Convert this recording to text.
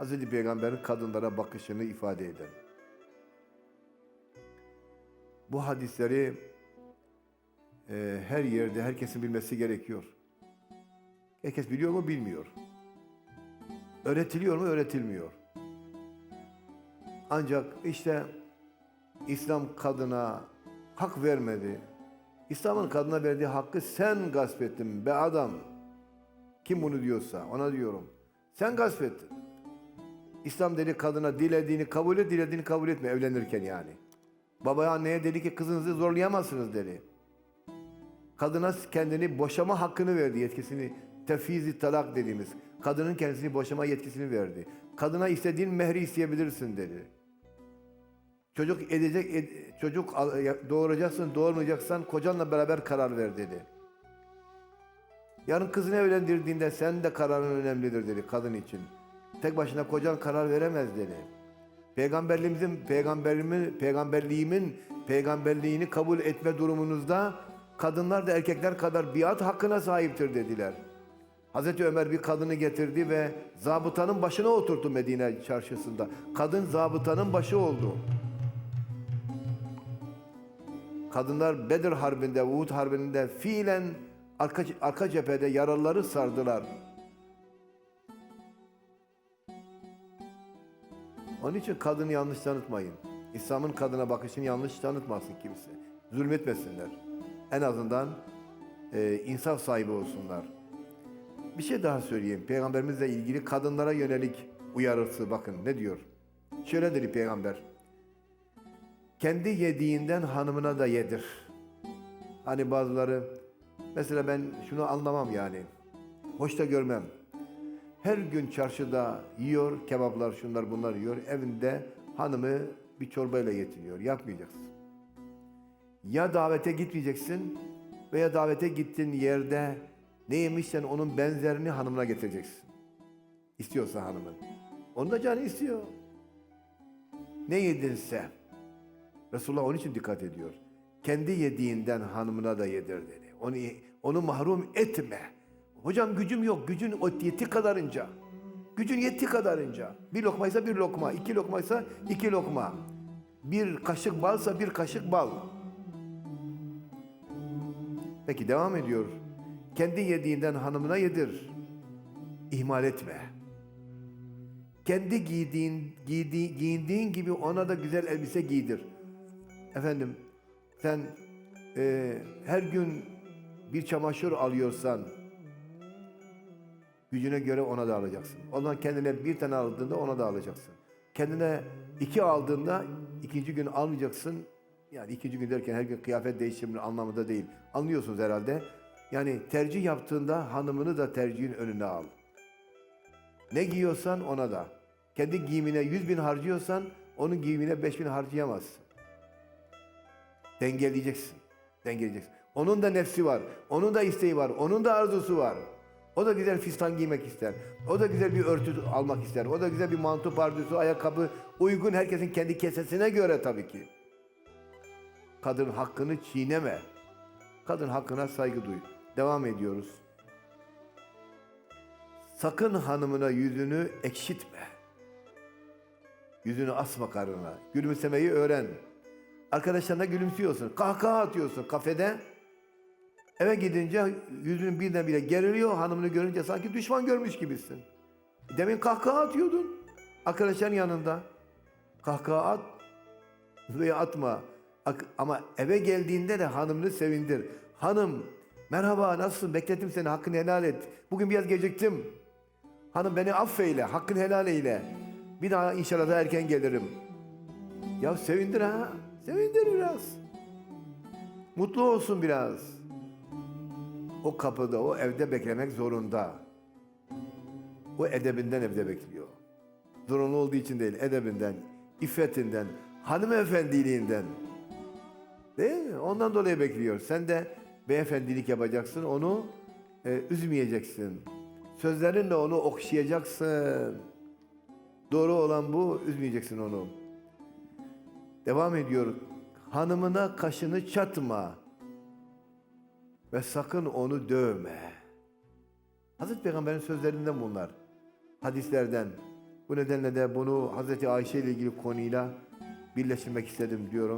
Hazreti Peygamber'in kadınlara bakışını ifade eden. Bu hadisleri e, her yerde herkesin bilmesi gerekiyor. Herkes biliyor mu? Bilmiyor. Öğretiliyor mu? Öğretilmiyor. Ancak işte İslam kadına hak vermedi. İslam'ın kadına verdiği hakkı sen gasp ettin be adam. Kim bunu diyorsa ona diyorum. Sen gasp ettin. İslam dedi kadına dilediğini kabul et, dilediğini kabul etme evlenirken yani. Babaya anneye dedi ki kızınızı zorlayamazsınız dedi. Kadına kendini boşama hakkını verdi, yetkisini. Tefizi talak dediğimiz. Kadının kendisini boşama yetkisini verdi. Kadına istediğin mehri isteyebilirsin dedi. Çocuk edecek, ed- çocuk doğuracaksın, doğurmayacaksan kocanla beraber karar ver dedi. Yarın kızını evlendirdiğinde sen de kararın önemlidir dedi kadın için. Tek başına kocan karar veremez dedi. Peygamberliğimizin, peygamberimin, peygamberliğimin peygamberliğini kabul etme durumunuzda kadınlar da erkekler kadar biat hakkına sahiptir dediler. Hazreti Ömer bir kadını getirdi ve zabıtanın başına oturttu Medine çarşısında. Kadın zabıtanın başı oldu. Kadınlar Bedir Harbi'nde, Uhud Harbi'nde fiilen arka, arka cephede yaralıları sardılar. Onun için kadını yanlış tanıtmayın. İslam'ın kadına bakışını yanlış tanıtmasın kimse. Zulmetmesinler. En azından e, insaf sahibi olsunlar. Bir şey daha söyleyeyim. Peygamberimizle ilgili kadınlara yönelik uyarısı bakın ne diyor? Şöyle dedi peygamber. Kendi yediğinden hanımına da yedir. Hani bazıları mesela ben şunu anlamam yani. Hoş da görmem. Her gün çarşıda yiyor, kebaplar şunlar bunlar yiyor. Evinde hanımı bir çorbayla yetiniyor. Yapmayacaksın. Ya davete gitmeyeceksin veya davete gittiğin yerde ne yemişsen onun benzerini hanımına getireceksin. İstiyorsa hanımın. Onun da canı istiyor. Ne yedinse. Resulullah onun için dikkat ediyor. Kendi yediğinden hanımına da yedir dedi. Onu, onu mahrum etme. Hocam gücüm yok. Gücün o yeti kadarınca. Gücün yetti kadarınca. Bir lokmaysa bir lokma. iki lokmaysa iki lokma. Bir kaşık balsa bir kaşık bal. Peki devam ediyor. Kendi yediğinden hanımına yedir. İhmal etme. Kendi giydiğin, giydiğin, giyindiğin gibi ona da güzel elbise giydir. Efendim sen e, her gün bir çamaşır alıyorsan gücüne göre ona da alacaksın. Ondan kendine bir tane aldığında ona da alacaksın. Kendine iki aldığında ikinci gün almayacaksın. Yani ikinci gün derken her gün kıyafet değiştirmenin anlamında değil. Anlıyorsunuz herhalde. Yani tercih yaptığında hanımını da tercihin önüne al. Ne giyiyorsan ona da. Kendi giyimine yüz bin harcıyorsan onun giyimine beş bin harcayamazsın. Dengeleyeceksin. Dengeleyeceksin. Onun da nefsi var. Onun da isteği var. Onun da arzusu var. O da güzel fistan giymek ister. O da güzel bir örtü almak ister. O da güzel bir mantu pardüsü, ayakkabı uygun herkesin kendi kesesine göre tabii ki. Kadın hakkını çiğneme. Kadın hakkına saygı duy. Devam ediyoruz. Sakın hanımına yüzünü ekşitme. Yüzünü asma karnına. Gülümsemeyi öğren. Arkadaşlarına gülümsüyorsun. Kahkaha atıyorsun kafede. Eve gidince yüzünün birden bile geriliyor. Hanımını görünce sanki düşman görmüş gibisin. Demin kahkaha atıyordun. Arkadaşların yanında. Kahkaha at veya atma. Ama eve geldiğinde de hanımını sevindir. Hanım merhaba nasılsın beklettim seni hakkını helal et. Bugün biraz geciktim. Hanım beni affeyle hakkını helal eyle. Bir daha inşallah da erken gelirim. Ya sevindir ha. Sevindir biraz. Mutlu olsun biraz. O kapıda, o evde beklemek zorunda. O edebinden evde bekliyor. Zorunlu olduğu için değil, edebinden, iffetinden, hanımefendiliğinden. Değil mi? Ondan dolayı bekliyor. Sen de beyefendilik yapacaksın, onu e, üzmeyeceksin. Sözlerinle onu okşayacaksın. Doğru olan bu, üzmeyeceksin onu. Devam ediyor. Hanımına kaşını çatma ve sakın onu dövme. Hazreti Peygamber'in sözlerinden bunlar. Hadislerden. Bu nedenle de bunu Hazreti Ayşe ile ilgili konuyla birleştirmek istedim diyorum.